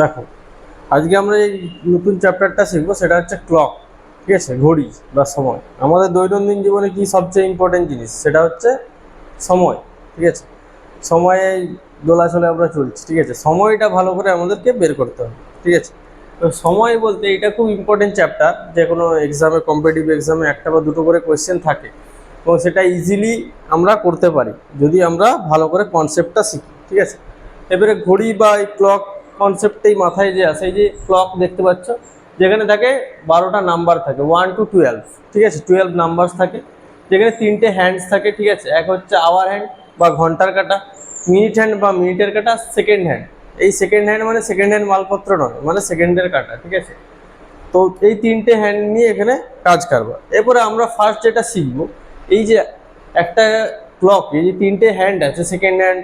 দেখো, আজকে আমরা এই নতুন চ্যাপ্টারটা শিখব, সেটা হচ্ছে ক্লক ঠিক আছে? ঘড়ি বা সময়। আমাদের দৈনন্দিন জীবনে কি সবচেয়ে ইম্পর্টেন্ট জিনিস? সেটা হচ্ছে সময়, ঠিক আছে? সময়ে দোলাচলে আমরা চলছি, ঠিক আছে? সময়টা ভালো করে আমাদেরকে বের করতে হবে, ঠিক আছে? তো সময় বলতে এটা খুব ইম্পর্টেন্ট চ্যাপ্টার যে কোনো এক্সামে কম্পিটিটিভ এক্সামে একটা বা দুটো করে কোয়েশ্চেন থাকে, এবং সেটা ইজিলি আমরা করতে পারি, যদি আমরা ভালো করে কনসেপ্টটা শিখি, ঠিক আছে? এবারে ঘড়ি বা এই ক্লক কনসেপ্টেই মাথায় যে আসে এই যে ক্লক দেখতে পাচ্ছ, যেখানে থাকে বারোটা নাম্বার থাকে ওয়ান টু টুয়েলভ ঠিক আছে? টুয়েলভ নাম্বার থাকে, যেখানে তিনটে হ্যান্ডস থাকে, ঠিক আছে? এক হচ্ছে আওয়ার হ্যান্ড বা ঘণ্টার কাটা মিনিট হ্যান্ড বা মিনিটের কাটা সেকেন্ড হ্যান্ড এই সেকেন্ড হ্যান্ড মানে সেকেন্ড হ্যান্ড মালপত্র নয় মানে সেকেন্ডের কাটা, ঠিক আছে? তো এই তিনটে হ্যান্ড নিয়ে এখানে কাজ কারবার এরপরে আমরা ফার্স্ট যেটা শিখব, এই যে একটা ক্লক এই যে তিনটে হ্যান্ড আছে second hand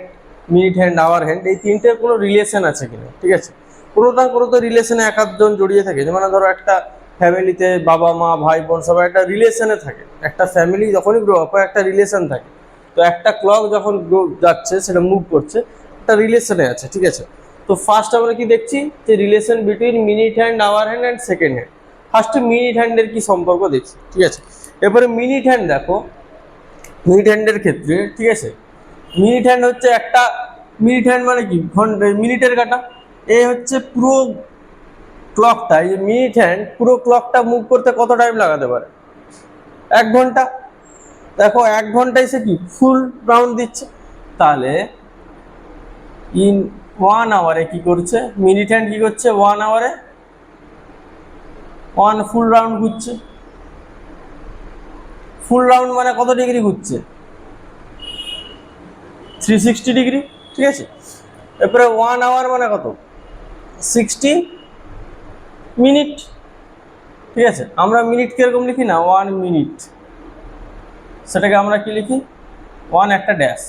minute hand hour hand এই তিনটের কোনো রিলেশন আছে কিনা? ঠিক আছে? কোনো না কোনো তো রিলেশনে এক আধজন জড়িয়ে থাকে। যেমন ধরো একটা ফ্যামিলিতে বাবা, মা ভাই বোন সবাই একটা রিলেশনে থাকে। একটা ফ্যামিলি যখনই গ্রো আপ একটা রিলেশন থাকে। তো একটা ক্লক যখন গ্রো যাচ্ছে, সেটা মুভ করছে, একটা রিলেশনে আছে, ঠিক আছে? তো ফার্স্ট আমরা কি দেখছি? যে relation between minute hand hour hand and second hand ফার্স্টে মিনিট হ্যান্ডের কি সম্পর্ক দেখছি, ঠিক আছে? এরপরে মিনিট হ্যান্ড দেখো। মিনিট হ্যান্ডের ক্ষেত্রে, ঠিক আছে? মিনিট হ্যান্ড হচ্ছে একটা মিনিট হ্যান্ড মানে কি? মিনিটের কাটা। এ হচ্ছে পুরো ক্লকটা এই মিনিট হ্যান্ড পুরো ক্লকটা মুভ করতে কত টাইম লাগাতে পারে? এক ঘণ্টা। দেখো, এক ঘন্টায় সে কি? ফুল রাউন্ড দিচ্ছে। তাহলে ইন ওয়ান আওয়ারে কি করছে? মিনিট হ্যান্ড কি করছে? ওয়ান আওয়ারে ওয়ান ফুল রাউন্ড ঘুরছে। ফুল রাউন্ড মানে কত ডিগ্রি ঘুরছে? থ্রি সিক্সটি ডিগ্রি ঠিক আছে? এরপরে ওয়ান আওয়ার মানে কত? সিক্সটি মিনিট ঠিক আছে? আমরা মিনিট কীরকম লিখি না? ওয়ান মিনিট সেটাকে আমরা কি লিখি? ওয়ান একটা ড্যাশ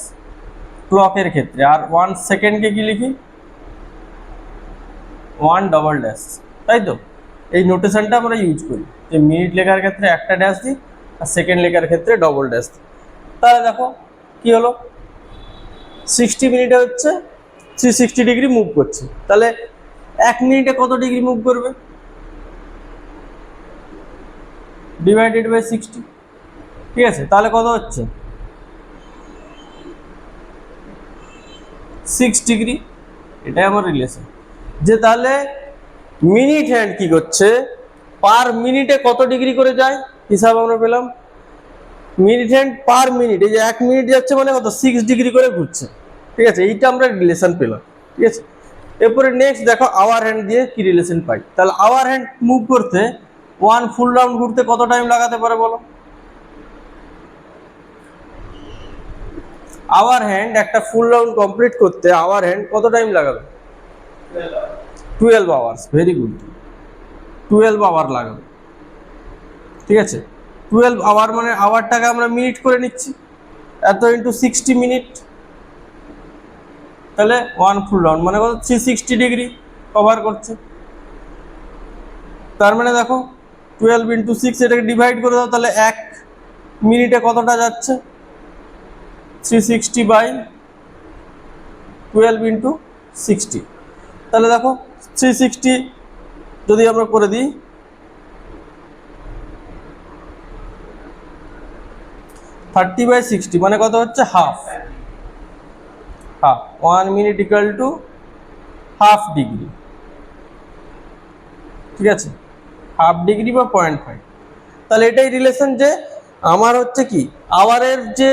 ক্লকের ক্ষেত্রে। আর ওয়ান সেকেন্ডকে কি লিখি? ওয়ান ডবল ড্যাশ তাই তো? এই নোটেশনটা আমরা ইউজ করি। যে মিনিট লেখার ক্ষেত্রে একটা ড্যাশ দিই, আর সেকেন্ড লেখার ক্ষেত্রে ডবল ড্যাশ দিই। তাহলে দেখো, কি হলো? সিক্সটি মিনিটে হচ্ছে থ্রি সিক্সটি ডিগ্রি মুভ করছে। তাহলে এক মিনিটে কত ডিগ্রি মুভ করবে? ডিভাইডেড বাই সিক্সটি ঠিক আছে, তাহলে কত হচ্ছে? সিক্স ডিগ্রি এটাই আমার রিলেশন যে তাহলে মিনিট হ্যান্ড কি করছে? পার মিনিটে কত ডিগ্রি করে যায়? হিসাব আমরা পেলাম মিনিট হ্যান্ড পার মিনিট এই যে এক মিনিট যাচ্ছে মানে কত? সিক্স ডিগ্রি করে ঘুরছে। ঠিক আছে? এইটা আমরা রিলেশন পেলাম। ঠিক আছে? এরপরে নেক্সট দেখো আওয়ার হ্যান্ড দিয়ে কি রিলেশন পাই? তাহলে আওয়ার হ্যান্ড মুভ করতে ওয়ান ফুল রাউন্ড ঘুরতে কত টাইম লাগাতে পারে বলো? আওয়ার হ্যান্ড একটা ফুল রাউন্ড কমপ্লিট করতে আওয়ার হ্যান্ড কত টাইম লাগাবে? Twelve hours very good twelve hour লাগাবে। ঠিক আছে? টুয়েলভ আওয়ার মানে আওয়ারটাকে আমরা মিনিট করে নিচ্ছি। এত ইন্টু সিক্সটি মিনিট তাহলে ওয়ান ফুল রাউন্ড মানে কত? থ্রি সিক্সটি ডিগ্রি কভার করছে। তার মানে দেখো টুয়েলভ ইন্টু সিক্স এটাকে ডিভাইড করে দাও, তাহলে এক মিনিটে কতটা যাচ্ছে? Three sixty by twelve into sixty তাহলে দেখো থ্রি সিক্সটি যদি আমরা করে দিই থার্টি বাই সিক্সটি মানে কত হচ্ছে? Half. Half. One minute equal to half degree. ঠিক আছে? হাফ ডিগ্রি বা পয়েন্ট ফাইভ। তাহলে এটাই রিলেশন যে আমার হচ্ছে কি, আওয়ারের যে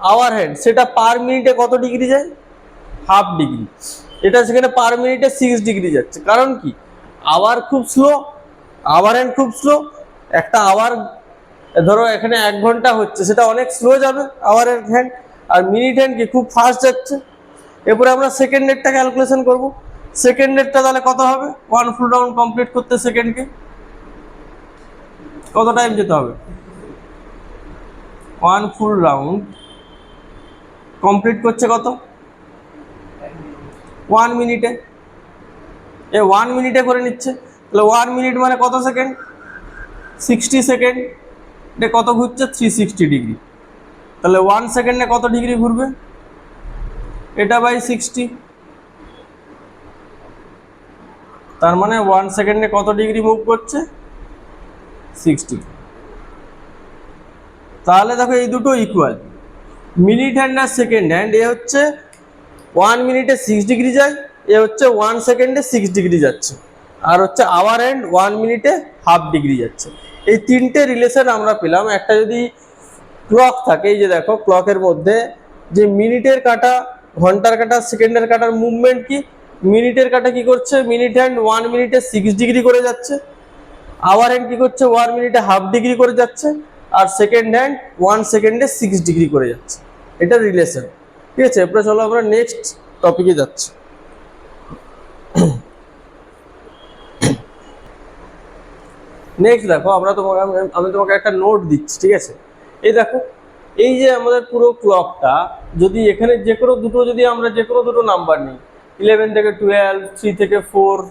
আওয়ার হ্যান্ড সেটা পার মিনিটে কত ডিগ্রি যায়? Half degree. এটা সেখানে পার মিনিটে সিক্স ডিগ্রি যাচ্ছে। কারণ কি? আওয়ার খুব স্লো, আওয়ার হ্যান্ড খুব স্লো, একটা আওয়ার ধরো এখানে এক ঘণ্টা হচ্ছে, সেটা অনেক স্লো যাবে আওয়ারের হ্যান্ড আর মিনিট হ্যান্ড কি, খুব ফাস্ট যাচ্ছে। এরপরে আমরা সেকেন্ডেরটা ক্যালকুলেশন করব। সেকেন্ডেরটা তাহলে কত হবে? ওয়ান ফুল রাউন্ড কমপ্লিট করতে সেকেন্ডকে কত টাইম যেতে হবে? ওয়ান ফুল রাউন্ড কমপ্লিট করছে কত? ওয়ান মিনিটে এ। ওয়ান মিনিটে করে নিচ্ছে। তাহলে ওয়ান মিনিট মানে কত সেকেন্ড সিক্সটি সেকেন্ড এটা কত ঘুরছে? থ্রি সিক্সটি ডিগ্রি তাহলে ওয়ান সেকেন্ডে কত ডিগ্রি ঘুরবে? এটা বাই সিক্সটি তার মানে ওয়ান সেকেন্ডে কত ডিগ্রি মুভ করছে? সিক্সটি তাহলে দেখো এই দুটো ইকুয়াল মিনিট হ্যান্ড আর সেকেন্ড হ্যান্ড এ হচ্ছে ওয়ান মিনিটে সিক্স ডিগ্রি যায়, এ হচ্ছে ওয়ান সেকেন্ডে সিক্স ডিগ্রি যাচ্ছে। আর হচ্ছে আওয়ার এন্ড ওয়ান মিনিটে হাফ ডিগ্রি যাচ্ছে। এই তিনটে রিলেশন আমরা পেলাম। একটা যদি ক্লক থাকে, এই যে দেখো, ক্লকের মধ্যে যে মিনিটের কাটা, ঘণ্টার কাটা, সেকেন্ডের কাটার মুভমেন্ট কি? মিনিটের কাটা কি করছে? মিনিট হ্যান্ড ওয়ান মিনিটে সিক্স ডিগ্রি করে যাচ্ছে। আওয়ার হ্যান্ড কি করছে? ওয়ান মিনিটে হাফ ডিগ্রি করে যাচ্ছে। আর সেকেন্ড হ্যান্ড ওয়ান সেকেন্ডে সিক্স ডিগ্রি করে যাচ্ছে। এটা রিলেশন। ঠিক আছে? এরপরে চলো আমরা নেক্সট টপিকে যাচ্ছি। নেক্সট দেখো, আমরা তোমাকে আমি- তোমাকে একটা নোট দিচ্ছি, ঠিক আছে? এই দেখো, এই যে আমাদের পুরো ক্লকটা যদি এখানে যে কোনো দুটো, যদি আমরা যে কোনো দুটো নাম্বার নিই ইলেভেন থেকে টুয়েলভ থ্রি থেকে ফোর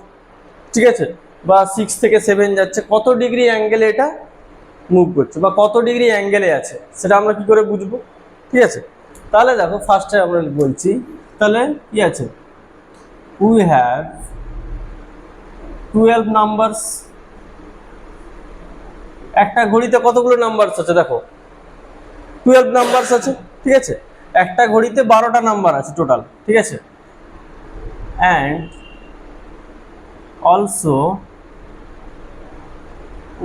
ঠিক আছে? বা সিক্স থেকে সেভেন যাচ্ছে, কত ডিগ্রি অ্যাঙ্গেলে এটা মুভ করছে, বা কত ডিগ্রি অ্যাঙ্গেলে আছে, সেটা আমরা কি করে বুঝব? ঠিক আছে? তাহলে দেখো ফার্স্টে আমরা বলছি, তাহলে কি আছে? উই হ্যাভ টুয়েলভ নাম্বারস একটা ঘড়িতে কতগুলো নাম্বারস আছে দেখো? টুয়েলভ নাম্বারস আছে, ঠিক আছে? একটা ঘড়িতে বারোটা নাম্বার আছে টোটাল ঠিক আছে? And also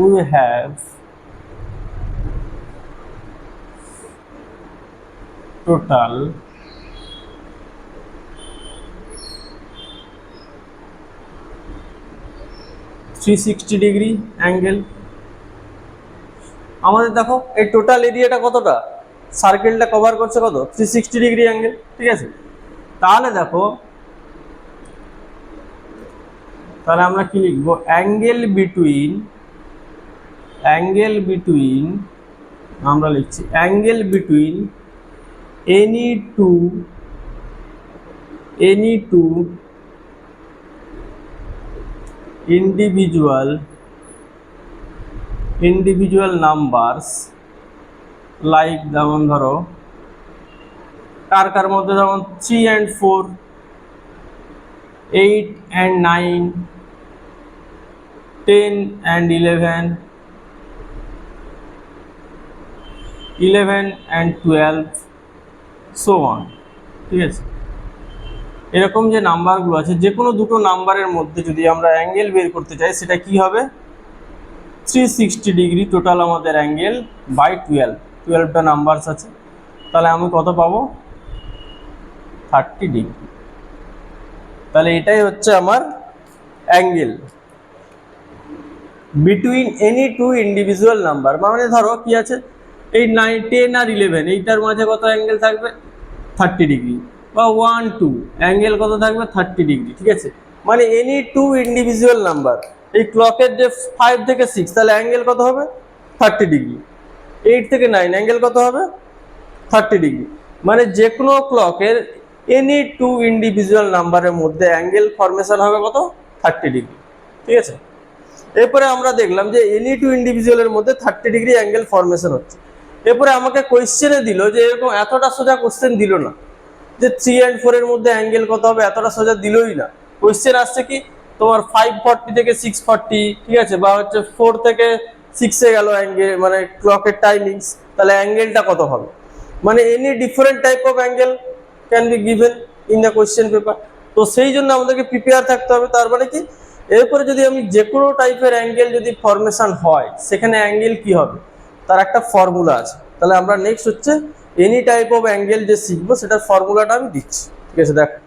we have total three sixty degree angle আমাদের দেখো, এই টোটাল এরিয়াটা কতটা? সার্কেলটা কভার করছে কত? থ্রি সিক্সটি ডিগ্রি অ্যাঙ্গেল ঠিক আছে? তাহলে দেখো, তাহলে আমরা কি লিখব? অ্যাঙ্গেল বিটুইন অ্যাঙ্গেল বিটুইন আমরা লিখছি angle between any two any two individual individual numbers like যেমন ধরো, কার কার মধ্যে যেমন three and four eight and nine ten and eleven eleven and twelve so one ঠিক আছে? এরকম যে নাম্বারগুলো আছে যে কোনো দুটো নাম্বারের মধ্যে যদি আমরা অ্যাঙ্গেল বের করতে চাই, সেটা কি হবে? থ্রি সিক্সটি ডিগ্রি টোটাল আমাদের অ্যাঙ্গেল বাই টুয়েলভ টুয়েলভটা নাম্বারস আছে। তাহলে আমি কত পাবো? থার্টি ডিগ্রি তাহলে এটাই হচ্ছে আমার angle between any two individual number মানে ধরো কি আছে? এই নাইন টেন আর ইলেভেন এইটার মাঝে কত অ্যাঙ্গেল থাকবে? থার্টি ডিগ্রি বা ওয়ান টু অ্যাঙ্গেল কত থাকবে? থার্টি ডিগ্রি ঠিক আছে? মানে এনি টু ইন্ডিভিজুয়াল নাম্বার এই ক্লকের যে ফাইভ থেকে সিক্স তাহলে অ্যাঙ্গেল কত হবে? থার্টি ডিগ্রি এইট থেকে নাইন অ্যাঙ্গেল কত হবে? থার্টি ডিগ্রি মানে যে কোনো ক্লকের এনি টু ইন্ডিভিজুয়াল নাম্বারের মধ্যে অ্যাঙ্গেল ফরমেশন হবে কত? থার্টি ডিগ্রি ঠিক আছে? এরপরে আমরা দেখলাম যে এনি টু ইন্ডিভিজুয়ালের মধ্যে থার্টি ডিগ্রি অ্যাঙ্গেল ফরমেশন হচ্ছে। এরপরে আমাকে কোয়েশ্চেনে দিল যে এরকম এতটা সোজা কোশ্চেন দিল না। যে থ্রি অ্যান্ড ফোরের মধ্যে অ্যাঙ্গেল কত হবে? এতটা সোজা দিলই না। কোয়েশ্চেন আসছে কি? তোমার ফাইভ ফর্টি থেকে সিক্স ফর্টি ঠিক আছে? বা হচ্ছে ফোর থেকে সিক্সে গেল অ্যাঙ্গেল মানে ক্লকের টাইমিংস তাহলে অ্যাঙ্গেলটা কত হবে? মানে any different type of angle can be given in the question paper তো সেই জন্য আমাদেরকে প্রিপেয়ার থাকতে হবে। তার মানে কি? এরপরে যদি আমি যে কোনো টাইপের অ্যাঙ্গেল যদি ফরমেশন হয়, সেখানে অ্যাঙ্গেল কি হবে? তার একটা ফর্মুলা আছে। তাহলে আমরা নেক্সট হচ্ছে এনি টাইপ অফ অ্যাঙ্গেল যে শিখব, সেটার ফর্মুলাটা আমি দিচ্ছি। ঠিক আছে? দেখো।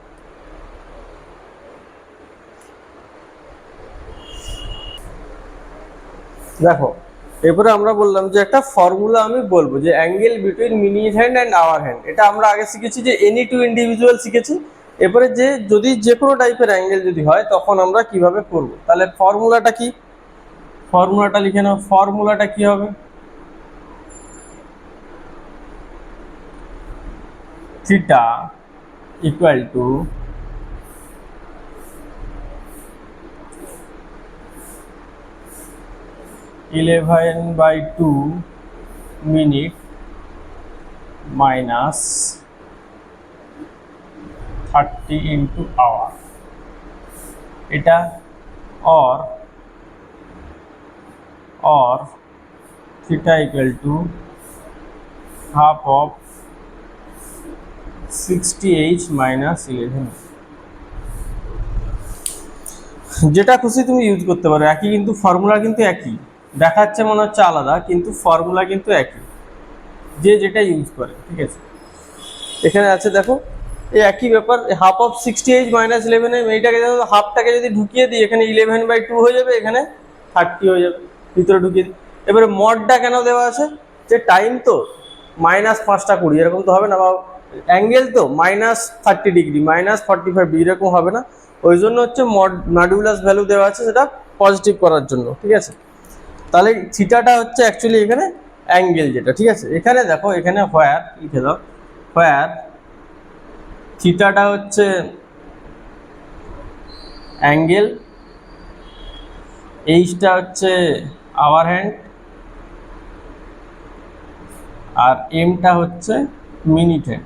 দেখো, এরপরে আমরা বললাম যে একটা ফর্মুলা আমি বলব যে angle between minute hand and hour hand এটা আমরা আগে শিখেছি যে এনি টু ইন্ডিভিজুয়াল শিখেছি। এরপরে যে যদি যে কোনো টাইপের অ্যাঙ্গেল যদি হয়, তখন আমরা কীভাবে করব? তাহলে ফর্মুলাটা কি? ফর্মুলাটা লিখে নাও। ফর্মুলাটা কি হবে? Theta equal to eleven by two minute minus thirty into hour এটা or or theta equal to half of 60h minus 11 যেটা খুশি তুমি ইউজ করতে পারো। একই কিন্তু ফর্মুলা কিন্তু একই। দেখাচ্ছে মনে হচ্ছে আলাদা, কিন্তু ফর্মুলা কিন্তু একই। যে যেটা ইউজ করে, ঠিক আছে? এখানে আছে, দেখো, এই একই ব্যাপার half of sixty eight minus eleven এইটাকে দেখো হাফটাকে যদি ঢুকিয়ে দিই, এখানে ইলেভেন বাই টু হয়ে যাবে, এখানে থার্টি হয়ে যাবে, ভিতরে ঢুকিয়ে দিই। এবারে মডটা কেন দেওয়া আছে? যে টাইম তো মাইনাস পাঁচটা কুড়ি, এরকম তো হবে না, বা অ্যাঙ্গেল তো minus thirty degree minus forty five এরকম হবে না। ওই জন্য হচ্ছে মড মডুলাস ভ্যালু দেওয়া আছে, সেটা পজিটিভ করার জন্য, ঠিক আছে? তাহলে থিটাটা হচ্ছে অ্যাকচুয়ালি এখানে অ্যাঙ্গেল যেটা, ঠিক আছে? এখানে দেখো, এখানে হোয়ার লিখে দাও হোয়ার থিটাটা হচ্ছে অ্যাঙ্গেল এইচটা হচ্ছে আওয়ার হ্যান্ড আর এমটা হচ্ছে মিনিট হ্যান্ড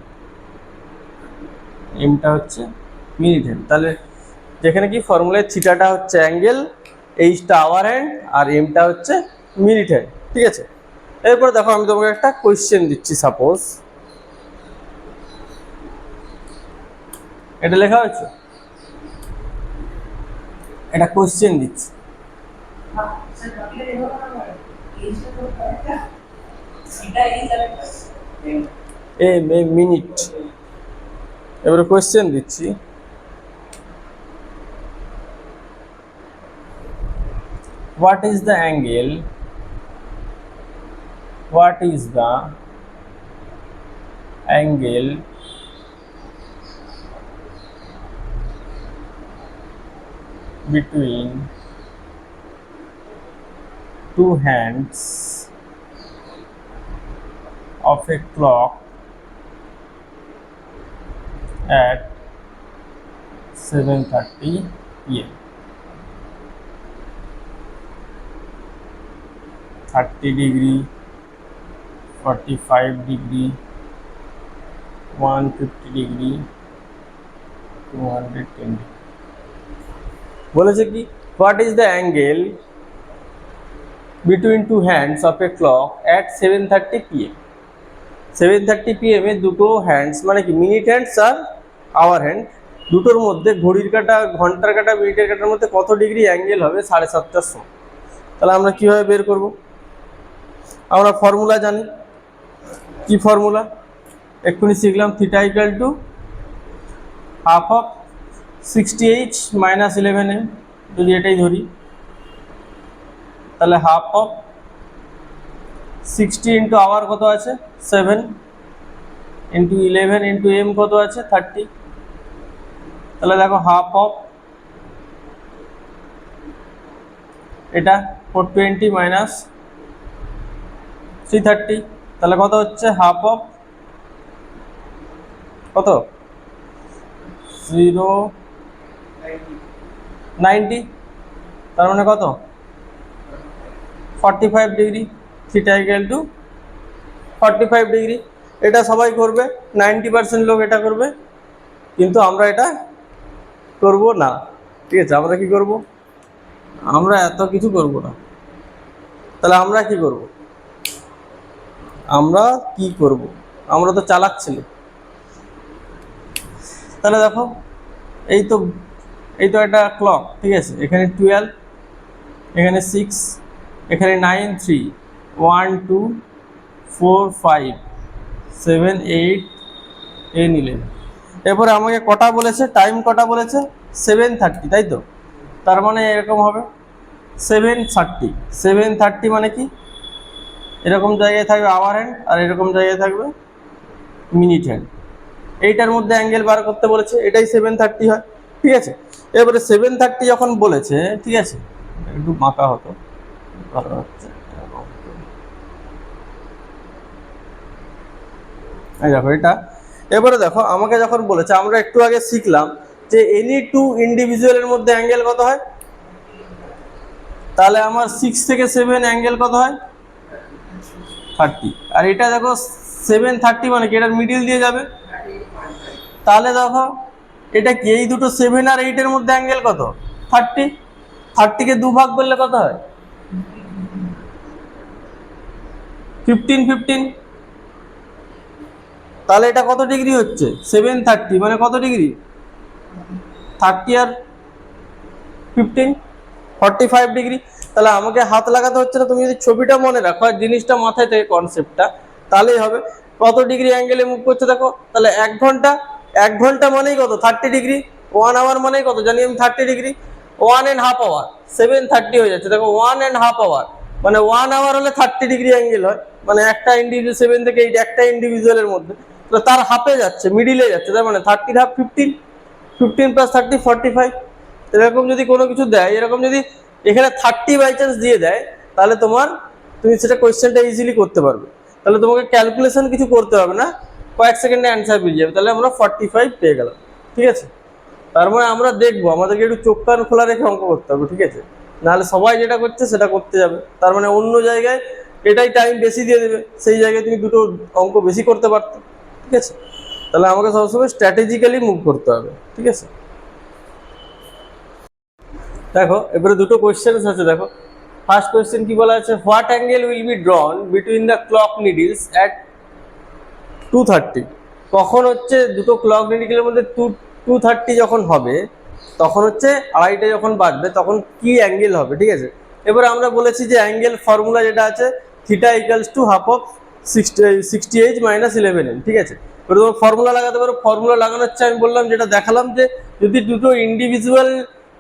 এমটা হচ্ছে মিনিট হ্যান্ড তাহলে যেখানে কি ফর্মুলায় থিটাটা হচ্ছে অ্যাঙ্গেল এইচটা আওয়ার হ্যান্ড আর এমটা হচ্ছে মিনিট হ্যান্ড ঠিক আছে? এরপর দেখো আমি তোমাকে একটা কোয়েশ্চেন দিচ্ছি সাপোজ এটা লেখা হয়েছে? এটা কোয়েশ্চেন দিচ্ছি। এম এ মিনিট এবারে কোয়েশ্চেন দিচ্ছি। What is the angle? What is the angle? Between two hands of a clock at 7:30 pm 30 degree 45 degree 150 degree 210 degree বলেছে কি what is the angle between two hands of a clock at seven thirty PM seven thirty PM দুটো hands মানে কি minute hands আর hour hand দুটোর মধ্যে ঘড়ির কাটা, ঘণ্টার কাটা, মিনিটের কাটার মধ্যে কত ডিগ্রি অ্যাঙ্গেল হবে? সাড়ে সাতটার সময়। তাহলে আমরা কীভাবে বের করব? আমরা ফর্মুলা জানি। কি ফর্মুলা এক্ষুনি শিখলাম theta equal to half of sixty eight minus eleven M যদি এটাই ধরি, তাহলে half of sixty into hour কত আছে? Seven into eleven into M কত আছে? থার্টি তাহলে দেখো হাফ অফ এটা four twenty minus three thirty তাহলে কত হচ্ছে? হাফ অফ কত? জিরো নাইনটি তার মানে কত? Forty five degree theta equal to forty five degree এটা সবাই করবে নাইনটি পার্সেন্ট লোক এটা করবে, কিন্তু আমরা এটা করব না। ঠিক আছে, আমরা কি করব? আমরা এত কিছু করব না। তাহলে আমরা কি করব? আমরা কি করব? আমরা তো চালাক ছেলে। তাহলে দেখো, এই তো এই তো একটা ক্লক ঠিক আছে? এখানে টুয়েলভ এখানে সিক্স এখানে nine three one two four five seven eight এ নিলেন এরপরে আমাকে কটা বলেছে? টাইম কটা বলেছে? সেভেন থার্টি তাই তো? তার মানে এরকম হবে। সেভেন থার্টি সেভেন থার্টি মানে কি? এরকম জায়গায় থাকবে আওয়ার হ্যান্ড আর এরকম জায়গায় থাকবে মিনিট হ্যান্ড এইটার মধ্যে অ্যাঙ্গেল বার করতে বলেছে, এটাই সেভেন থার্টি হয়, ঠিক আছে? এবারে সেভেন থার্টি যখন বলেছে, ঠিক আছে? একটু বাঁকা হতো। দেখো এটা। এবারে দেখো, আমাকে যখন বলেছে, আমরা একটু আগে শিখলাম যে এনি টু ইন্ডিভিজুয়ালের মধ্যে অ্যাঙ্গেল কত হয়? তাহলে আমার সিক্স থেকে সেভেন অ্যাঙ্গেল কত হয়? থার্টি। আর এটা দেখো সেভেন থার্টি মানে কি? এটার মিডিল দিয়ে যাবে। তাহলে দেখো, এটা কি? এই দুটো সেভেন আর এইটের মধ্যে অ্যাঙ্গেল কত? থার্টি। থার্টিকে দু ভাগ করলে কত হয়? ফিফটিন ফিফটিন তাহলে এটা কত ডিগ্রি হচ্ছে? Seven thirty. মানে কত ডিগ্রি থার্টি আর ফিফটিন ফর্টি ফাইভ ডিগ্রি তাহলে আমাকে হাত লাগাতে হচ্ছে না, তুমি যদি ছবিটা মনে রাখো আর জিনিসটা মাথায় থেকে কনসেপ্টটা তাহলেই হবে। কত ডিগ্রি অ্যাঙ্গেলে মুভ করছে দেখো, তাহলে এক ঘণ্টা এক ঘণ্টা মানেই কত? থার্টি ডিগ্রি ওয়ান আওয়ার মানেই কত? জানি আমি thirty degree one and half hour seven thirty হয়ে যাচ্ছে। দেখো ওয়ান অ্যান্ড হাফ আওয়ার মানে ওয়ান আওয়ার হলে থার্টি ডিগ্রি অ্যাঙ্গেল হয় মানে একটা ইন্ডিভিজুয়াল সেভেন থেকে এইট একটা ইন্ডিভিজুয়ালের মধ্যে। তো তার হাফে যাচ্ছে মিডিলে যাচ্ছে, তার মানে থার্টির half fifteen fifteen plus thirty forty five এরকম যদি কোনো কিছু দেয়, এরকম যদি এখানে থার্টি বাই চান্স দিয়ে দেয়, তাহলে তোমার তুমি সেটা কোয়েশ্চেনটা ইজিলি করতে পারবে। তাহলে তোমাকে ক্যালকুলেশন কিছু করতে হবে না, কয়েক সেকেন্ডে অ্যান্সার পেয়ে যাবে, তাহলে আমরা ফর্টি ফাইভ পেয়ে গেলাম, ঠিক আছে? তার মানে আমরা দেখব, আমাদেরকে একটু চোখ কান খোলা রেখে অঙ্ক করতে হবে, ঠিক আছে? নাহলে সবাই যেটা করছে সেটা করতে যাবে। তার মানে অন্য জায়গায় এটাই টাইম বেশি দিয়ে দেবে, সেই জায়গায় তুমি দুটো অঙ্ক বেশি করতে পারতো, ঠিক আছে? তাহলে আমাকে সবসময় স্ট্র্যাটেজিক্যালি মুভ করতে হবে, ঠিক আছে? দেখো, এবারে দুটো কোয়েশ্চেন্স আছে, দেখো। ফার্স্ট কোয়েশ্চেন কি বলা আছে? What angle will be drawn between the clock needles at two thirty কখন হচ্ছে দুটো ক্লক নিডিলের মধ্যে টু টু থার্টি যখন হবে, তখন হচ্ছে আড়াইটে যখন বাজবে, তখন কি অ্যাঙ্গেল হবে, ঠিক আছে? এবার আমরা বলেছি যে অ্যাঙ্গেল ফর্মুলা যেটা আছে theta equals to half of sixty sixty H minus eleven ঠিক আছে? এবার তোমার ফর্মুলা লাগাতে পারো। ফর্মুলা লাগানোর হচ্ছে আমি বললাম, যেটা দেখালাম যে যদি দুটো ইন্ডিভিজুয়াল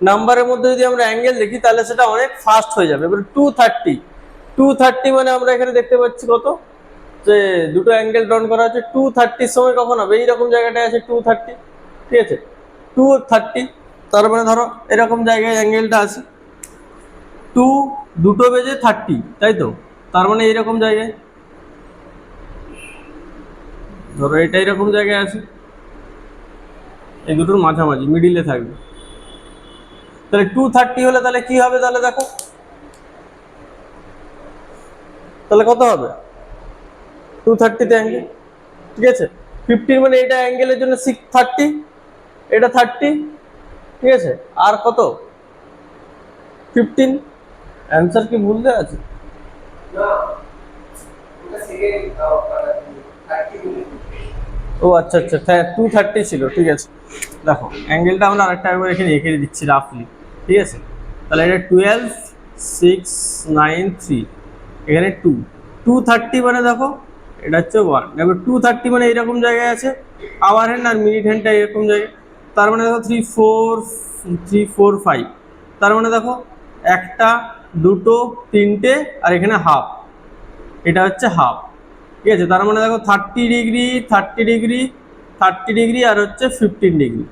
নাম্বারের মধ্যে যদি আমরা অ্যাঙ্গেল দেখি, তাহলে সেটা অনেক ফাস্ট হয়ে যাবে। এবার টু থার্টি টু থার্টি মানে আমরা এখানে দেখতে পাচ্ছি কত? যে দুটো অ্যাঙ্গেল ড্রন করা আছে। টু থার্টির সময় কখন হবে? এইরকম জায়গাটায় আছে টু থার্টি ঠিক আছে? টু থার্টি তার মানে ধরো, এরকম জায়গায় অ্যাঙ্গেলটা আছে। টু দুটো বেজে থার্টি তাই তো? তার মানে এইরকম জায়গায়। ধরো এটা এরকম জায়গায় আছে। এই দুটোর মাঝামাঝি মিডিলে থাকবে। তাহলে টু থার্টি হলে তাহলে কি হবে তাহলে দেখো? তাহলে কত হবে? টু থার্টিতে অ্যাঙ্গেল ঠিক আছে? ফিফটিন মানে এটা অ্যাঙ্গেলের জন্য সিক্স থার্টি এটা থার্টি ঠিক আছে? আর কত? ফিফটিন অ্যান্সার কি ভুল দেওয়া আছে? ও আচ্ছা আচ্ছা হ্যাঁ টু থার্টি ছিল, ঠিক আছে। দেখো অ্যাঙ্গেলটা আমরা আরেকটা একবার এখানে এঁকে দিচ্ছি রাফলি ঠিক আছে? তাহলে এটা টুয়েলভ সিক্স নাইন থ্রি এখানে টু টু থার্টি মানে দেখো, এটা হচ্ছে ওয়ান দেখো টু থার্টি মানে এরকম জায়গায় আছে আওয়ার হ্যান্ড আর মিনিট হ্যান্ডটা এরকম জায়গায়। তার মানে দেখো three four three four five তার মানে দেখো, একটা, দুটো, তিনটে, আর এখানে হাফ এটা হচ্ছে হাফ ঠিক আছে? তার মানে দেখো thirty degree thirty degree thirty degree আর হচ্ছে ফিফটিন ডিগ্রি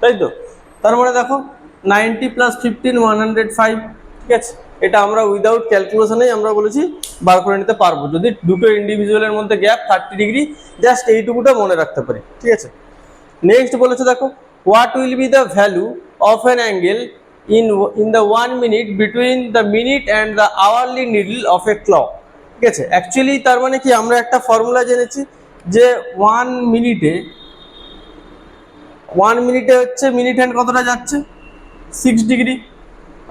তাই তো? তার মানে দেখো ninety plus fifteen, one hundred five, ঠিক আছে? এটা আমরা উইদাউট ক্যালকুলেশনেই আমরা বলেছি বার করে নিতে পারব। যদি দুটো ইন্ডিভিজুয়ালের মধ্যে গ্যাপ থার্টি ডিগ্রি জাস্ট এইটুকুটা মনে রাখতে পারি, ঠিক আছে? নেক্সট বলেছে দেখো what will be the value of an angle in in the one minute between the minute and the hourly needle of a clock ঠিক আছে? অ্যাকচুয়ালি তার মানে কি? আমরা একটা ফর্মুলা জেনেছি যে ওয়ান মিনিটে ওয়ান মিনিটে হচ্ছে মিনিট হ্যান্ড কতটা যাচ্ছে? সিক্স ডিগ্রি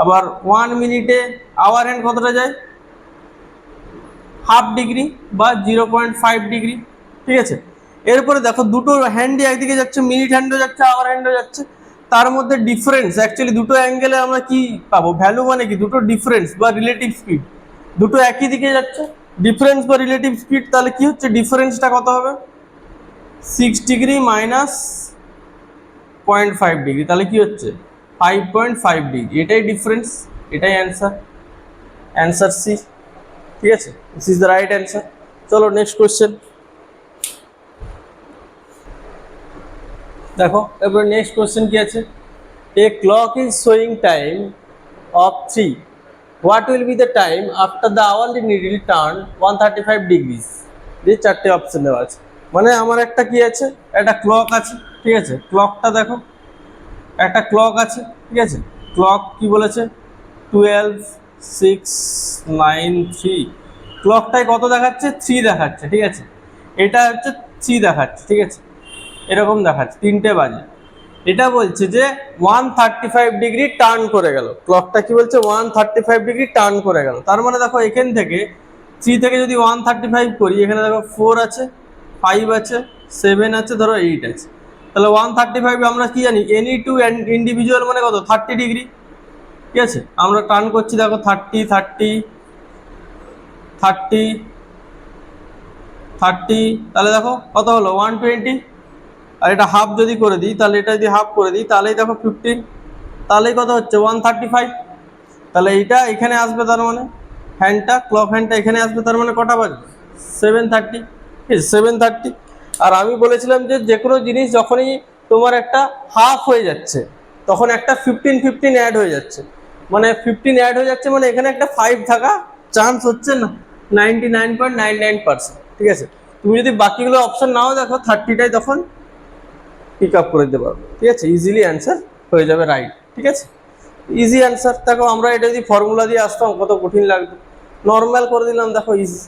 আবার ওয়ান মিনিটে আওয়ার হ্যান্ড কতটা যায়? হাফ ডিগ্রি বা জিরো পয়েন্ট ফাইভ ডিগ্রি ঠিক আছে? এরপরে দেখো দুটো হ্যান্ডই একদিকে যাচ্ছে মিনিট হ্যান্ডও যাচ্ছে আওয়ার হ্যান্ডও যাচ্ছে। তার মধ্যে ডিফারেন্স অ্যাকচুয়ালি দুটো অ্যাঙ্গেলে আমরা কি পাবো? ভ্যালু মানে কি? দুটো ডিফারেন্স বা রিলেটিভ স্পিড দুটো একই দিকে যাচ্ছে ডিফারেন্স বা রিলেটিভ স্পিড তাহলে কি হচ্ছে? ডিফারেন্সটা কত হবে? Six degree minus point five degree তাহলে কি হচ্ছে? ফাইভ পয়েন্ট ফাইভ ডিগ্রি এটাই ডিফারেন্স এটাই অ্যান্সার অ্যান্সার সি ঠিক আছে? This is the right answer চলো নেক্সট কোয়েশ্চেন দেখো, এবার নেক্সট কোয়েশ্চেন কি আছে? A clock is showing time of three what will be the time after the hourly needle turn one thirty five degrees দিয়ে চারটে option দেওয়া আছে। মানে আমার একটা কি আছে? একটা ক্লক আছে, ঠিক আছে? ক্লকটা দেখো। একটা ক্লক আছে, ঠিক আছে? ক্লক কি বলেছে? টুয়েলভ সিক্স নাইন থ্রি ক্লকটায় কত দেখাচ্ছে? থ্রি দেখাচ্ছে, ঠিক আছে? এটা হচ্ছে থ্রি দেখাচ্ছে, ঠিক আছে? এরকম দেখাচ্ছে, তিনটে বাজে। এটা বলছে যে one thirty five degree turn করে গেল। ক্লকটা কি বলছে? One thirty five degree turn করে গেল। তার মানে দেখো, এখান থেকে থ্রি থেকে যদি ওয়ান থার্টি ফাইভ করি, এখানে দেখো ফোর আছে ফাইভ আছে সেভেন আছে, ধরো এইট আছে। তাহলে ওয়ান থার্টি ফাইভ আমরা কি জানি? এনি টু ইন্ডিভিজুয়াল মানে কত? থার্টি ডিগ্রি ঠিক আছে? আমরা টার্ন করছি, দেখো থার্টি থার্টি থার্টি থার্টি তাহলে দেখো, কত হলো? ওয়ান টোয়েন্টি আর এটা হাফ যদি করে দিই, তাহলে এটা যদি হাফ করে দিই, তাহলেই দেখো ফিফটিন তাহলেই কত হচ্ছে? ওয়ান থার্টি ফাইভ তাহলে এইটা এখানে আসবে তার মানে? হ্যান্ডটা ক্লক হ্যান্ডটা এখানে আসবে তার মানে কটা বাজবে? সেভেন থার্টি সেভেন থার্টি আর আমি বলেছিলাম যে যে কোনো জিনিস যখনই তোমার একটা হাফ হয়ে যাচ্ছে, তখন একটা ফিফটিন ফিফটিন অ্যাড হয়ে যাচ্ছে। মানে ফিফটিন অ্যাড হয়ে যাচ্ছে মানে এখানে একটা ফাইভ থাকা চান্স হচ্ছে না ninety nine point nine nine percent ঠিক আছে? তুমি যদি বাকিগুলো অপশন নাও দেখো থার্টিটাই তখন পিক আপ করে দিতে পারব, ঠিক আছে? ইজিলি অ্যান্সার হয়ে যাবে রাইট ঠিক আছে? ইজি অ্যান্সার দেখো, আমরা এটা যদি ফর্মুলা দিয়ে আসতাম, কত কঠিন লাগতো। নর্মাল করে দিলাম, দেখো ইজি